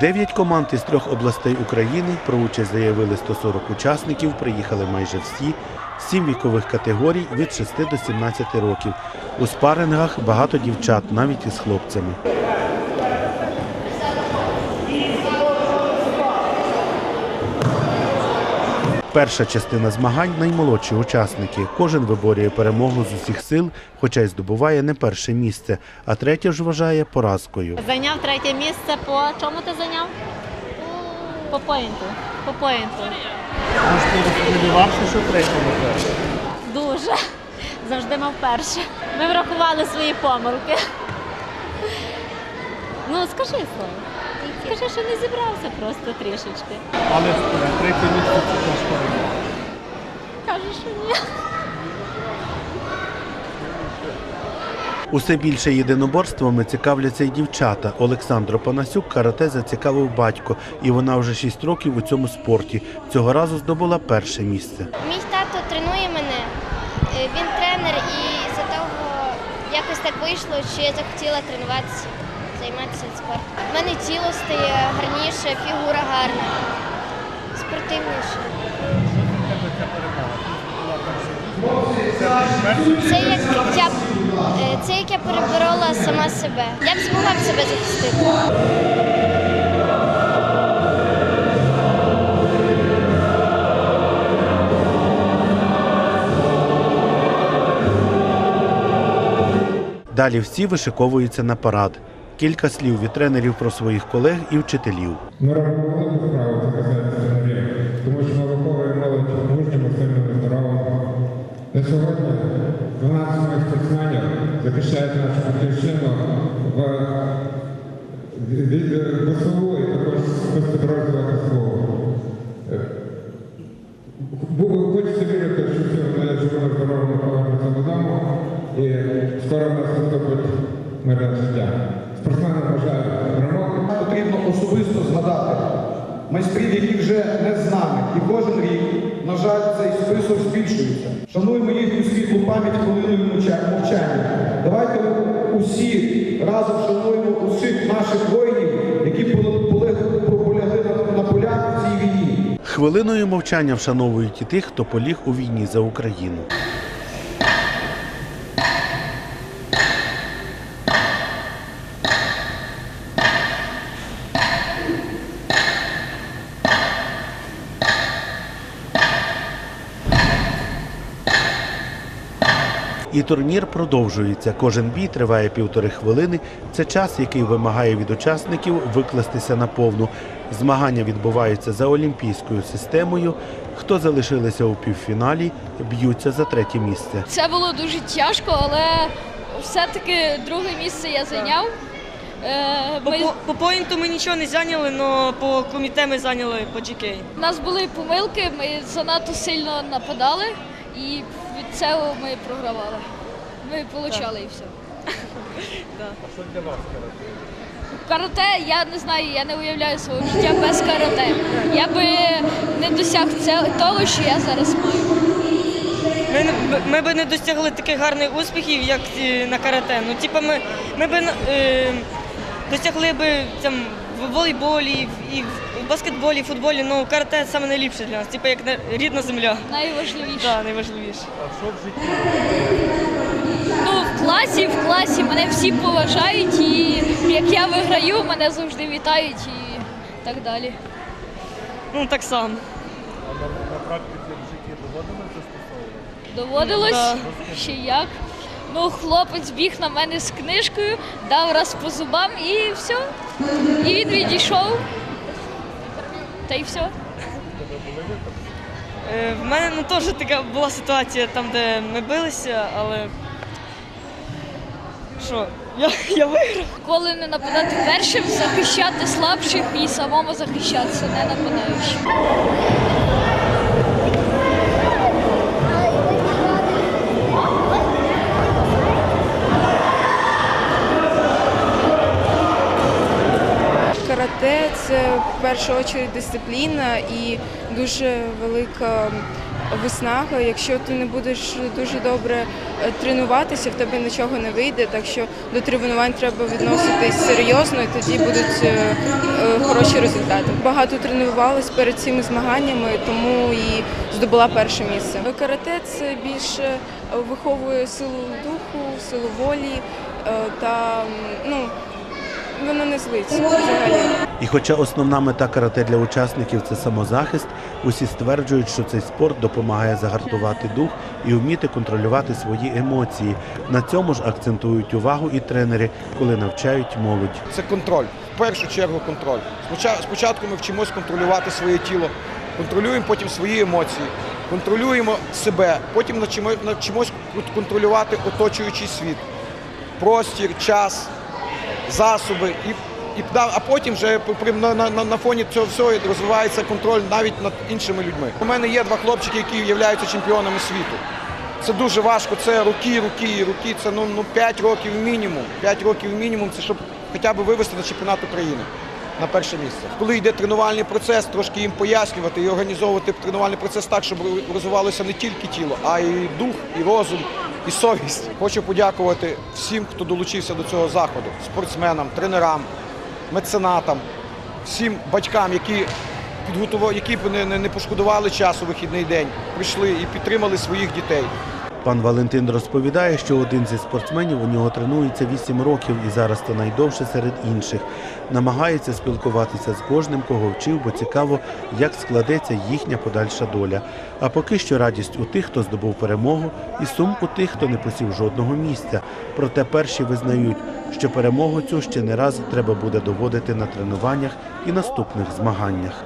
Дев'ять команд із трьох областей України про участь заявили 140 учасників. Приїхали майже всі. Сім вікових категорій від 6 до 17 років. У спарингах багато дівчат, навіть із хлопцями. Перша частина змагань наймолодші учасники. Кожен виборює перемогу з усіх сил, хоча й здобуває не перше місце, а третє ж вважає поразкою. Зайняв третє місце по чому ти зайняв? По поінту. По поінту. Що третьому перше. Дуже. Завжди мав перше. Ми врахували свої помилки. Ну, скажи слово. Скажи, що не зібрався просто трішечки. Але третє місце це теж перемога. Каже, що ні. Усе більше єдиноборствами цікавляться й дівчата. Олександру Панасюк карате зацікавив батько, і вона вже 6 років у цьому спорті. Цього разу здобула перше місце. Мій тато тренує мене, е, він тренер, і за того якось так вийшло, що я захотіла тренуватися, займатися спортом. У мене тіло стає гарніше, фігура гарна, спортивніше. Це як я, е, це як я переборола сама себе. Я б змогла б себе захистити. Далі всі вишиковуються на парад. Кілька слів від тренерів про своїх колег і вчителів. Ми велику справу, касається тренерів, тому що ми виховуємо молодь мужньому, сильному, здоровому. На сьогодні 12 моїх спортсменів захищають нашу батьківщину в ВСУ і також спецпідрозділах. Е, Хочеться вірити, що всі живими здоровими повернуться додому і скоро в нас наступить мирне життя. Спортсменам бажаю перемоги. Потрібно особисто згадати майстрів, які вже не з нами. І кожен рік, на жаль, цей список збільшується. Шануємо їхню світлу пам'ять хвилиною мовча- мовчання. Давайте усі разом шануємо усіх наших воїнів, які полягли на, полях в цій війні. Хвилиною мовчання вшановують і тих, хто поліг у війні за Україну. І турнір продовжується. Кожен бій триває півтори хвилини. Це час, який вимагає від учасників викластися на повну. Змагання відбуваються за олімпійською системою. Хто залишилися у півфіналі, б'ються за третє місце. Це було дуже тяжко, але все-таки друге місце я зайняв. Е, По, Ми, по, по поінту ми нічого не зайняли, але по коміте ми зайняли по GK. у нас були помилки, ми занадто сильно нападали і від цього ми програвали. Ми получали і все. А Що для вас карате? Карате, я не знаю, я не уявляю свого життя без карате. Я би не досяг це, того, що я зараз маю. Ми, не- ми би не досягли таких гарних успіхів, як е, на карате. Ну, типу, ми, ми би е, досягли би там, в волейболі, і в баскетболі, футболі, ну карате саме найліпше для нас, типу як рідна земля. Найважливіше. Так, найважливіше. А що в житті? Ну, в класі, в класі мене всі поважають, і як я виграю, мене завжди вітають і так далі. Ну так само. А на, на практиці в житті доводилось застосовувати? Доводилось Да. ще як. Ну, хлопець біг на мене з книжкою, дав раз по зубам і все. І він відійшов. Та й все. Е, в мене ну, теж така була ситуація там, де ми билися, але. Що, я, я виграв. Коли не нападати першим, захищати слабших і самому захищатися, не нападаючи. Карате це в першу чергу дисципліна і дуже велика виснага. Якщо ти не будеш дуже добре е, тренуватися, в тебе нічого не вийде. Так що до тренувань треба відноситись серйозно, і тоді будуть е, е, хороші результати. Багато тренувалась перед цими змаганнями, тому і здобула перше місце. Карате це більше виховує силу духу, силу волі та ну воно не злить взагалі. І хоча основна мета карате для учасників це самозахист, усі стверджують, що цей спорт допомагає загартувати дух і вміти контролювати свої емоції. На цьому ж акцентують увагу і тренери, коли навчають молодь. Це контроль. В першу чергу контроль. Споча- Спочатку ми вчимось контролювати своє тіло, контролюємо потім свої емоції, контролюємо себе, потім навчимось контролювати оточуючий світ, простір, час, засоби. І, і, а потім вже на, на, на- фоні цього всього розвивається контроль навіть над іншими людьми. У мене є два хлопчики, які являються чемпіонами світу. Це дуже важко, це роки, роки, роки, це ну, ну 5 років мінімум. 5 років мінімум, це щоб хоча б вивести на чемпіонат України на перше місце. Коли йде тренувальний процес, трошки їм пояснювати і організовувати тренувальний процес так, щоб розвивалося не тільки тіло, а й дух, і розум, і совість. Хочу подякувати всім, хто долучився до цього заходу, спортсменам, тренерам, меценатам, всім батькам, які підготували, які не, не пошкодували часу вихідний день, прийшли і підтримали своїх дітей. Пан Валентин розповідає, що один зі спортсменів у нього тренується 8 років і зараз це найдовше серед інших. Намагається спілкуватися з кожним, кого вчив, бо цікаво, як складеться їхня подальша доля. А поки що радість у тих, хто здобув перемогу, і сум у тих, хто не посів жодного місця. Проте перші визнають, що перемогу цю ще не раз треба буде доводити на тренуваннях і наступних змаганнях.